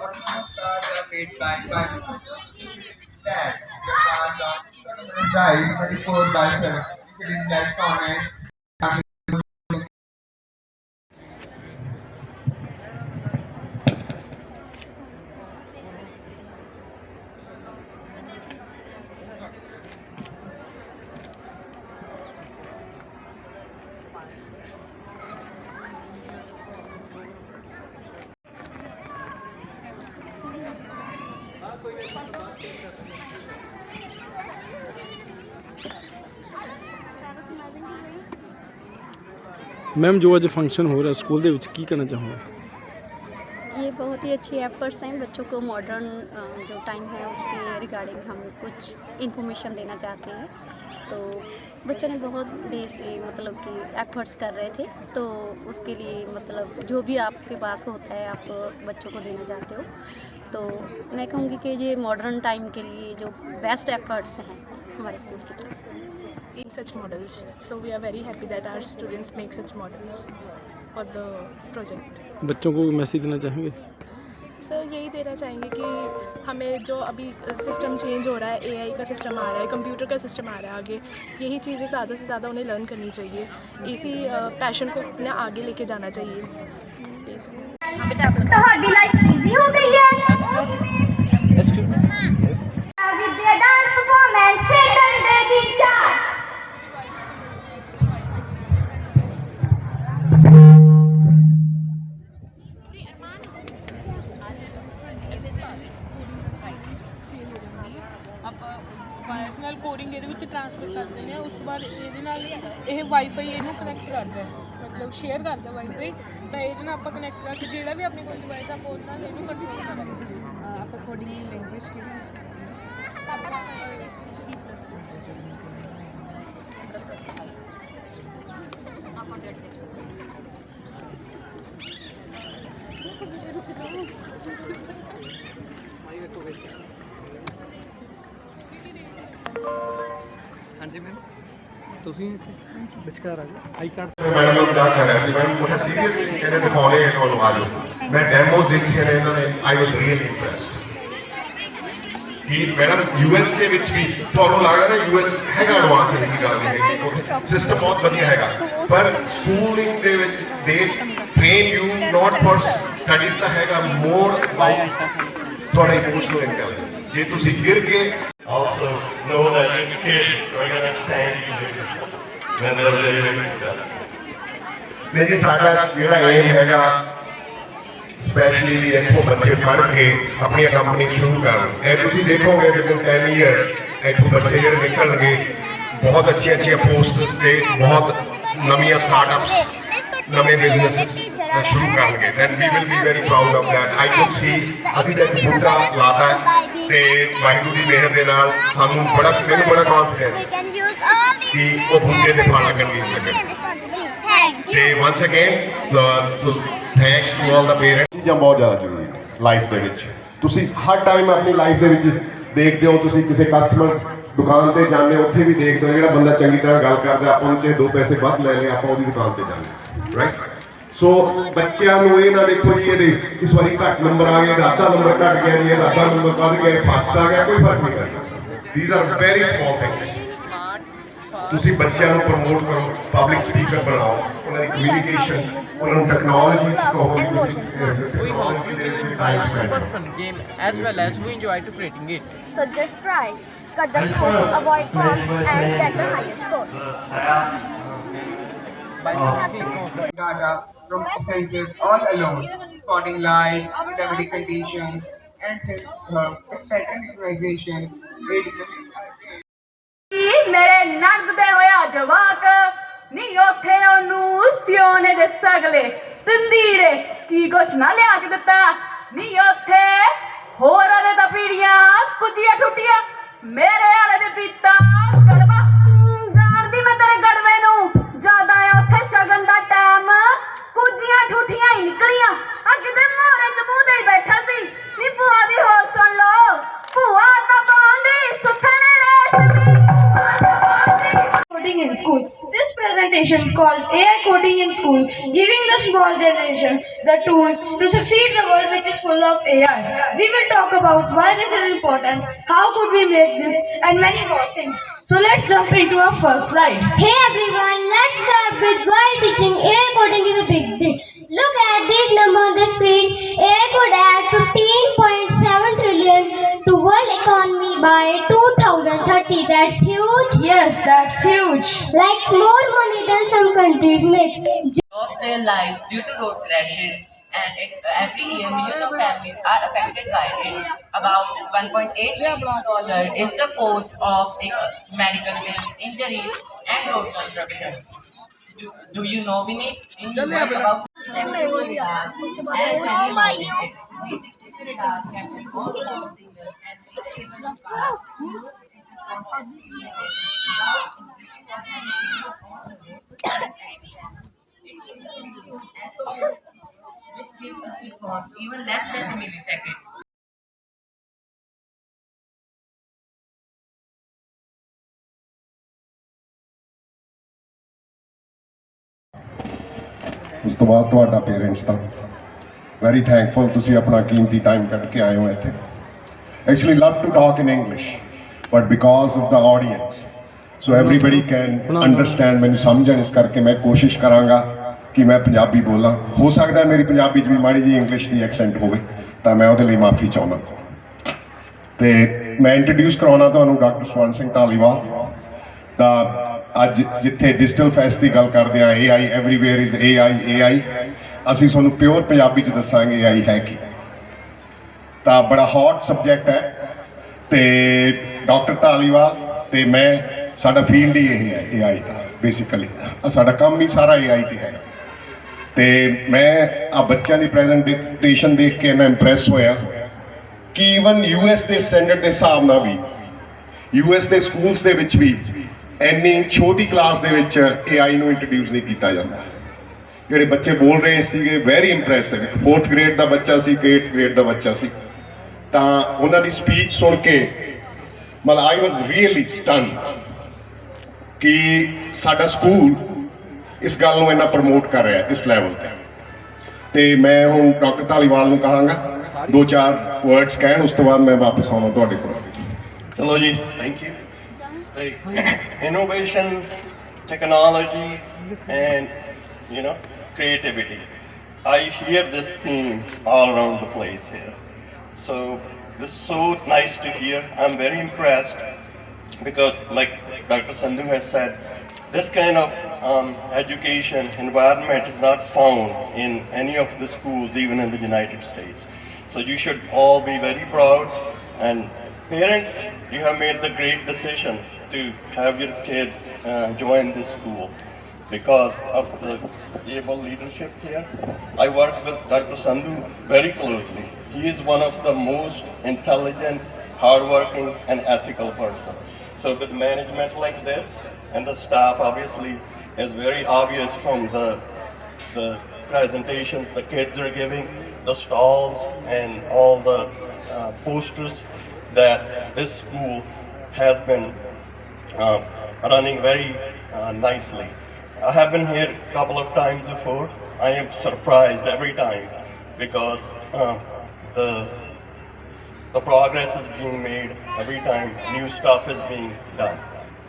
Autonomous cars are made by bicycles. The cars are 24 by 7. It is like furnace. Ma'am ਜੋ ਅੱਜ function ਹੋ ਰਿਹਾ school ਦੇ ਵਿੱਚ ਕੀ ਕਹਿਣਾ ਚਾਹੋਗੇ ये बहुत ही अच्छी एफर्ट्स हैं बच्चों को मॉडर्न जो टाइम है उसके रिगार्डिंग हम कुछ इन्फॉर्मेशन देना चाहते हैं तो बच्चों ने बहुत डे से मतलब कि एफर्ट्स कर रहे थे तो उसके लिए मतलब जो भी आपके पास होता है आप बच्चों को देना चाहते हो तो मैं कहूँगी कि ये मॉडर्न टाइम के लिए जो बेस्ट एफर्ट्स हैं हमारे स्कूल की तरफ से in such models. So we are very happy that our students make such models for the project. बच्चों को मैसेज देना चाहेंगे? सर यही देना चाहेंगे कि हमें जो अभी सिस्टम चेंज हो रहा है एआई का सिस्टम आ रहा है कंप्यूटर का सिस्टम आ रहा है आगे यही चीज़ें ज़्यादा से ज़्यादा उन्हें लर्न करनी चाहिए। इसी पैशन को अपने आगे लेके जाना चाहिए। हो गई है। ਵਾਇਰ ਨਾਲ ਕੋਡਿੰਗ ਇਹਦੇ ਵਿੱਚ ਟ੍ਰਾਂਸਫਰ ਕਰ ਦਿੰਦੇ ਆ ਉਸ ਤੋਂ ਬਾਅਦ ਇਹਦੇ ਨਾਲ ਇਹ ਵਾਈਫਾਈ ਇਹਨੂੰ ਕਨੈਕਟ ਕਰਦਾ ਹੈ। ਮਤਲਬ ਸ਼ੇਅਰ ਕਰਦਾ ਵਾਈਫਾਈ ਤਾਂ ਇਹਦੇ ਨਾਲ ਆਪਾਂ ਕਨੈਕਟ ਕਰਕੇ ਜਿਹੜਾ ਵੀ ਆਪਣੇ ਕੋਲ ਡਿਵਾਈਸ ਆਪਾਂ ਉਹਦੇ ਨਾਲ ਇਹਨੂੰ ਕੰਟਰੋਲ ਕਰਾਂਗੇ। ਆਪਾਂ ਕੋਡਿੰਗ ਲੈਂਗੁਏਜ ਕਿਹੜੀ ਯੂਜ਼ ਕਰਦੇ ਹਾਂ? ਮੈਡਮ ਨੂੰ ਜਾ ਕਰ ਰਿਹਾ ਸੀ। ਮੈਂ ਉਹ ਸੀਰੀਅਸਲੀ ਕਹਿੰਦੇ ਦਿਖਾਉਣੇ ਹੈ ਤੁਹਾਨੂੰ ਆ ਜਾਓ ਮੈਂ ਡੈਮੋਸ ਦੇਖੀਆਂ ਨੇ ਇਹਨਾਂ ਨੇ। ਆਈ ਵਾਸ ਰੀਅਲੀ ਇੰਪ੍ਰੈਸਡ ਕਿ ਮੈਡਮ ਯੂਐਸ ਦੇ ਵਿੱਚ ਵੀ ਤੁਹਾਨੂੰ ਲੱਗਦਾ ਨਾ ਯੂਐਸ ਹੈਗਾ ਐਡਵਾਂਸ ਹੈ ਇਹ ਗੱਲ ਨਹੀਂ ਸਿਸਟਮ ਬਹੁਤ ਵਧੀਆ ਹੈਗਾ। ਪਰ ਸਕੂਲਿੰਗ ਦੇ ਵਿੱਚ ਦੇ train you not for studies ਤਾਂ ਹੈਗਾ ਮੋਰ ਅਬਾਊਟ ਤੁਹਾਡਾ ਇਮੋਸ਼ਨਲ ਇੰਟੈਲੀਜੈਂਸ ਜੇ ਤੁਸੀਂ ਗਿਰ ਕੇ also know that your kids are going to thank you when they're very, very successful. ਨਹੀਂ ਜੀ ਸਾਡਾ ਜਿਹੜਾ ਏਮ ਹੈਗਾ ਸਪੈਸ਼ਲੀ ਵੀ ਇੱਥੋਂ ਬੱਚੇ ਪੜ੍ਹ ਕੇ ਆਪਣੀਆਂ ਕੰਪਨੀ ਸ਼ੁਰੂ ਕਰਨ ਇਹ ਤੁਸੀਂ ਦੇਖੋਗੇ ਕਿ 10 ਇਅਰ ਇੱਥੋਂ ਬੱਚੇ ਜਿਹੜੇ ਨਿਕਲਣਗੇ ਬਹੁਤ ਅੱਛੀਆਂ ਅੱਛੀਆਂ ਪੋਸਟਸ ਤੇ ਬਹੁਤ ਨਵੀਆਂ ਸਟਾਰਟਅਪਸ ਨਵੇਂ ਬਿਜ਼ਨੈਸ ਸ਼ੁਰੂ ਕਰਨਗੇ then we will be very proud of that I can see ਅਸੀਂ ਤਾਂ ਇੱਕ ਬੂਟਾ ਲਾਤਾ ਹੈ ਤੇ ਵਾਹਿਗੁਰੂ ਦੀ ਮਿਹਰ ਦੇ ਨਾਲ ਸਾਨੂੰ ਬੜਾ ਮੈਨੂੰ ਬੜਾ ਕੌਨਫੀਡੈਂਸ ਕਿ ਉਹ ਬੂਟੇ ਤੇ ਜਗ੍ਹਾ responsibility. Thank you. ਤੇ once again thanks to all the parents ਚੀਜ਼ਾਂ ਬਹੁਤ ਜ਼ਿਆਦਾ ਜ਼ਰੂਰੀ ਹੈ ਲਾਈਫ ਦੇ ਵਿੱਚ ਤੁਸੀਂ ਹਰ ਟਾਈਮ ਆਪਣੀ ਲਾਈਫ ਦੇ ਵਿੱਚ ਦੇਖਦੇ ਹੋ ਤੁਸੀਂ ਕਿਸੇ ਕਸਟਮਰ ਦੁਕਾਨ ਤੇ ਜਾਂਦੇ ਹੋ ਉੱਥੇ ਵੀ ਦੇਖਦੇ ਹੋ ਜਿਹੜਾ ਬੰਦਾ ਚੰਗੀ ਤਰ੍ਹਾਂ ਗੱਲ ਕਰਦਾ ਆਪਾਂ ਨੂੰ ਚਾਹੇ ਦੋ ਪੈਸੇ ਵੱਧ ਲੈ ਲਏ ਆਪਾਂ ਉਹਦੀ ਦੁਕਾਨ ਤੇ ਜਾਂਦੇ ਰਾਈਟ ਸੋ ਬੱਚਿਆਂ ਨੂੰ ਇਹ ਨਾ ਦੇਖੋ ਜੀ ਇਹਦੇ ਇਸ ਵਾਰੀ ਘੱਟ ਨੰਬਰ ਆ ਗਏ ਇਹਦਾ ਅੱਧਾ ਨੰਬਰ ਘੱਟ ਗਿਆ ਜੀ ਇਹਦਾ ਅੱਧਾ ਨੰਬਰ ਵੱਧ ਗਿਆ ਫਸਟ ਆ ਗਿਆ ਕੋਈ ਫ਼ਰਕ ਨਹੀਂ ਪੈਂਦਾ these are very small things ਤੁਸੀਂ ਬੱਚਿਆਂ ਨੂੰ ਪ੍ਰਮੋਟ ਕਰੋ ਪਬਲਿਕ ਸਪੀਕਰ ਬਣਾਓ ਉਹਨਾਂ ਦੀ ਕਮਿਊਨੀਕੇਸ਼ਨ ਉਹਨਾਂ ਨੂੰ ਟੈਕਨੋਲੋਜੀ ਚ ਕਹੋ ਤੁਸੀਂ hope you will enjoy a super fun game as well as we enjoy to creating it. So just try. Cut the cost, avoid costs, and get the highest score. By simplifying data from senses all alone, spotting lies, gravity conditions, and since her its pattern recognition, it ਮੇਰੇ ਨੰਦਦੇ ਹੋਇਆ ਜਵਾਕ ਨੀ ਉੱਥੇ ਉਹਨੂੰ ਸਿਓਨੇ ਦੇ ਸਗਲੇ ਤੰਦੀਰੇ ਕੀ ਕੁਛ ਨਾ ਲਿਆ ਕੇ ਦਿੱਤਾ ਨੀ ਉੱਥੇ ਹੋਰ ਉਹਦੇ ਤਾਂ ਪੀੜੀਆਂ ਕੁੱਜੀਆਂ ਠੁੱਟੀਆਂ ਮੇਰੇ school. This presentation called AI Coding in School, giving the small generation the tools to succeed in the world which is full of AI. We will talk about why this is important, how could we make this, and many more things. So let's jump into our first slide. Hey everyone, let's start with why teaching AI coding is a big deal. Look at this number on the screen. AI could add 15.7 that's huge. Like more money than some countries make. lost their lives due to road crashes and it, every year millions of families are affected by it. About 1.8 billion dollar is the cost of medical bills, injuries and road construction. Do, do you know we need in about 360 cars and 20 mounted 360 cars capturing all the and being able to pass which gives us response even less than a millisecond. ਉਸ ਤੋਂ ਬਾਅਦ ਤੁਹਾਡਾ parents ਦਾ very thankful ਤੁਸੀਂ ਆਪਣਾ ਕੀਮਤੀ time ਕੱਢ ਕੇ ਆਏ ਹੋ ਇੱਥੇ actually love to talk in English but because of the audience so everybody can understand ਮੈਨੂੰ ਸਮਝਣ ਇਸ ਕਰਕੇ ਮੈਂ ਕੋਸ਼ਿਸ਼ ਕਰਾਂਗਾ ਕਿ ਮੈਂ ਪੰਜਾਬੀ ਬੋਲਾਂ। ਹੋ ਸਕਦਾ ਮੇਰੀ ਪੰਜਾਬੀ 'ਚ ਵੀ ਮਾੜੀ ਜੀ ਇੰਗਲਿਸ਼ ਦੀ ਐਕਸੈਂਟ ਹੋਵੇ ਤਾਂ ਮੈਂ ਉਹਦੇ ਲਈ ਮਾਫੀ ਚਾਹੁੰਦਾ। ਤੇ ਮੈਂ ਇੰਟਰੋਡਿਊਸ ਕਰਾਉਣਾ ਤੁਹਾਨੂੰ ਡਾਕਟਰ ਸਵਰਨ ਸਿੰਘ ਧਾਲੀਵਾਲ ਤਾਂ ਅੱਜ ਜਿੱਥੇ ਡਿਜੀਟਲ ਫੈਸਟ ਦੀ ਗੱਲ ਕਰਦੇ ਆ AI everywhere is AI AI ਅਸੀਂ ਤੁਹਾਨੂੰ ਪਿਓਰ ਪੰਜਾਬੀ ਚ ਦੱਸਾਂਗੇ AI ਹੈ ਕੀ। ਤਾਂ ਬੜਾ ਹੌਟ ਸਬਜੈਕਟ ਹੈ। ਤੇ ਡਾਕਟਰ ਧਾਲੀਵਾਲ ਤੇ ਮੈਂ, ਸਾਡਾ ਫੀਲਡ ਹੀ ਇਹ ਹੈ AI ਦਾ ਬੇਸਿਕਲੀ ਸਾਡਾ ਕੰਮ ਹੀ ਸਾਰਾ AI ਤੇ ਹੈ। ਤੇ ਮੈਂ ਆ ਬੱਚਿਆਂ ਦੀ ਪ੍ਰੈਜੈਂਟੇਸ਼ਨ ਦੇਖ ਕੇ ਮੈਂ ਇੰਪ੍ਰੈਸ ਹੋਇਆ ਕਿ ਇਵਨ ਯੂਐਸ ਦੇ ਸਟੈਂਡਰਡ ਦੇ ਹਿਸਾਬ ਨਾਲ ਵੀ ਯੂਐਸ ਦੇ ਸਕੂਲਸ ਦੇ ਵਿੱਚ ਵੀ ਇੰਨੀ ਛੋਟੀ ਕਲਾਸ ਦੇ ਵਿੱਚ AI ਨੂੰ ਇੰਟਰੋਡਿਊਸ ਨਹੀਂ ਕੀਤਾ ਜਾਂਦਾ। ਜਿਹੜੇ ਬੱਚੇ ਬੋਲ ਰਹੇ ਸੀਗੇ ਵੈਰੀ ਇੰਪ੍ਰੈਸਿਵ 4th ਗ੍ਰੇਡ ਦਾ ਬੱਚਾ ਸੀ 8th ਗ੍ਰੇਡ ਦਾ ਬੱਚਾ ਸੀ। ਤਾਂ ਉਹਨਾਂ ਦੀ ਸਪੀਚ ਸੁਣ ਕੇ ਮਤਲਬ ਆਈ ਵਾਸ ਰੀਅਲੀ ਸਟਨ ਕਿ ਸਾਡਾ ਸਕੂਲ ਇਸ ਗੱਲ ਨੂੰ ਇੰਨਾ ਪ੍ਰਮੋਟ ਕਰ ਰਿਹਾ ਇਸ ਲੈਵਲ ਤੇ ਤੇ ਮੈਂ ਹੁਣ ਡਾਕਟਰ ਧਾਲੀਵਾਲ ਨੂੰ ਕਹਾਂਗਾ ਦੋ ਚਾਰ ਵਰਡਸ ਕਹਿਣ ਉਸ ਤੋਂ ਬਾਅਦ ਮੈਂ ਵਾਪਸ ਆਉਣਾ ਤੁਹਾਡੇ ਕੋਲ Ji. Thank you. The innovation, technology, and you know, creativity. I hear this theme all around the place here. So this is so nice to hear. I'm very impressed because, like Dr. Sandhu has said, this kind of um, education environment is not found in any of the schools, even in the United States. So you should all be very proud and parents, you have made the great decision to have your kids uh, join this school because of the able leadership here. I work with Dr. Sandhu very closely. He is one of the most intelligent, hardworking, and ethical person. So with management like this, and the staff obviously is very obvious from the the presentations the kids are giving, the stalls, and all the uh, posters that this school has been um, running very uh, nicely. I have been here a couple of times before. I am surprised every time because um, the the progress is being made every time new stuff is being done.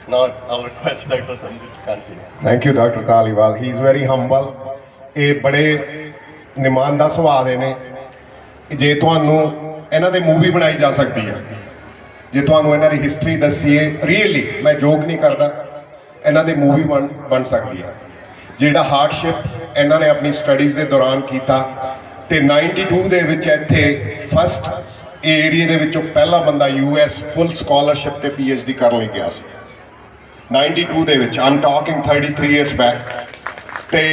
Now I'll request Dr. Sandhu to continue. Thank you doctor Dhaliwal he is very humble ਇਹ ਬੜੇ ਨਿਮਾਨ ਦਾ ਸੁਭਾਅ ਦੇ ਨੇ ਜੇ ਤੁਹਾਨੂੰ ਇਹਨਾਂ ਦੇ ਮੂਵੀ ਬਣਾਈ ਜਾ ਸਕਦੀ ਹੈ ਜੇ ਤੁਹਾਨੂੰ ਇਹਨਾਂ ਦੀ ਹਿਸਟਰੀ ਦੱਸੀਏ ਰੀਅਲੀ ਮੈਂ ਜੋਕ ਨਹੀਂ ਕਰਦਾ ਇਹਨਾਂ ਦੇ ਮੂਵੀ ਬਣ ਬਣ ਸਕਦੀ ਹੈ ਜਿਹੜਾ ਹਾਰਡਸ਼ਿਪ ਇਹਨਾਂ ਨੇ ਆਪਣੀ ਸਟੱਡੀਜ਼ ਦੇ ਦੌਰਾਨ ਕੀਤਾ ਤੇ 92 ਦੇ ਵਿੱਚ ਇੱਥੇ ਫਸਟ ਏਰੀਆ ਦੇ ਵਿੱਚੋਂ ਪਹਿਲਾ ਬੰਦਾ ਯੂਐਸ ਫੁੱਲ ਸਕਾਲਰਸ਼ਿਪ ਤੇ ਪੀਐਚਡੀ ਕਰਨ ਲਈ ਗਿਆ ਸੀ। 92 ਦੇ ਵਿੱਚ ਆਮ ਟਾਕਿੰਗ 33 ਇਅਰਸ ਬੈਕ ਤੇ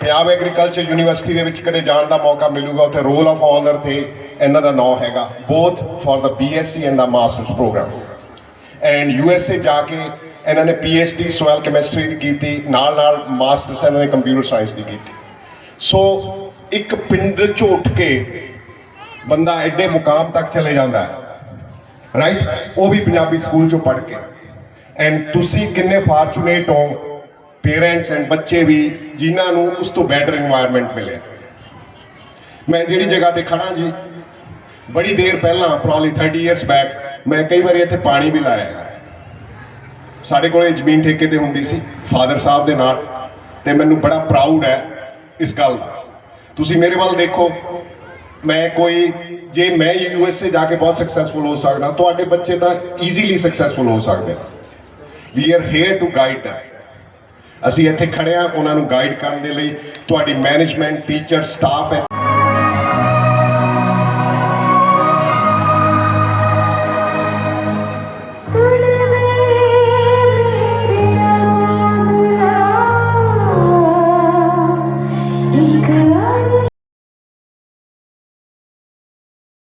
ਪੰਜਾਬ ਐਗਰੀਕਲਚਰ ਯੂਨੀਵਰਸਿਟੀ ਦੇ ਵਿੱਚ ਕਦੇ ਜਾਣ ਦਾ ਮੌਕਾ ਮਿਲੂਗਾ, ਉੱਥੇ ਰੋਲ ਆਫ ਆਨਰ ਤੇ ਇਹਨਾਂ ਦਾ ਨਾਮ ਹੈਗਾ both for the BSc and the masters programme and USA ਜਾ ਕੇ ਇਹਨਾਂ ਨੇ ਪੀਐਚਡੀ ਸੋਇਲ ਕੈਮਿਸਟਰੀ ਦੀ ਕੀਤੀ ਨਾਲ ਨਾਲ ਮਾਸਟਰਸ ਇਹਨਾਂ ਨੇ ਕੰਪਿਊਟਰ ਸਾਇੰਸ ਦੀ ਕੀਤੀ। ਸੋ ਇੱਕ ਪਿੰਡ ਚ ਉੱਠ ਕੇ ਬੰਦਾ ਐਡੇ ਮੁਕਾਮ ਤੱਕ ਚਲੇ ਜਾਂਦਾ ਹੈ। ਰਾਈਟ ਉਹ ਵੀ ਪੰਜਾਬੀ ਸਕੂਲ ਚੋਂ ਪੜ੍ਹ ਕੇ। ਐਂਡ ਤੁਸੀਂ ਕਿੰਨੇ ਫਾਰਚੂਨੇਟ ਹੋ ਪੇਰੈਂਟਸ ਐਂਡ ਬੱਚੇ ਵੀ, ਜਿਨ੍ਹਾਂ ਨੂੰ ਉਸ ਤੋਂ ਬੈਟਰ এনवायरमेंट ਮਿਲਿਆ। ਮੈਂ ਜਿਹੜੀ ਜਗ੍ਹਾ ਤੇ ਖੜਾ ਜੀ, ਬੜੀ ਦੇਰ ਪਹਿਲਾਂ ਪ੍ਰੋਬਬਲੀ 30 ਇਅਰਸ ਬੈਕ ਮੈਂ ਕਈ ਵਾਰੀ ਇੱਥੇ ਪਾਣੀ ਵੀ ਲਾਇਆ ਸਾਡੇ ਕੋਲੇ ਜ਼ਮੀਨ ਠੇਕੇ ਤੇ ਹੁੰਦੀ ਸੀ, ਫਾਦਰ ਸਾਹਿਬ ਦੇ ਨਾਲ, ਤੇ ਮੈਨੂੰ ਬੜਾ ਪ੍ਰਾਊਡ ਹੈ ਇਸ ਗੱਲ ਦਾ। ਤੁਸੀਂ ਮੇਰੇ ਵੱਲ ਦੇਖੋ। ਮੈਂ ਕੋਈ, ਜੇ ਮੈਂ ਯੂ ਐਸ ਏ ਜਾ ਕੇ ਬਹੁਤ ਸਕਸੈਸਫੁਲ ਹੋ ਸਕਦਾ, ਤੁਹਾਡੇ ਬੱਚੇ ਤਾਂ ਈਜ਼ੀਲੀ ਸਕਸੈਸਫੁਲ ਹੋ ਸਕਦੇ। We are here to guide ਅਸੀਂ ਇੱਥੇ ਖੜੇ ਆ ਉਹਨਾਂ ਨੂੰ ਗਾਈਡ ਕਰਨ ਦੇ ਲਈ। ਤੁਹਾਡੀ ਮੈਨੇਜਮੈਂਟ ਟੀਚਰ ਸਟਾਫ ਹੈ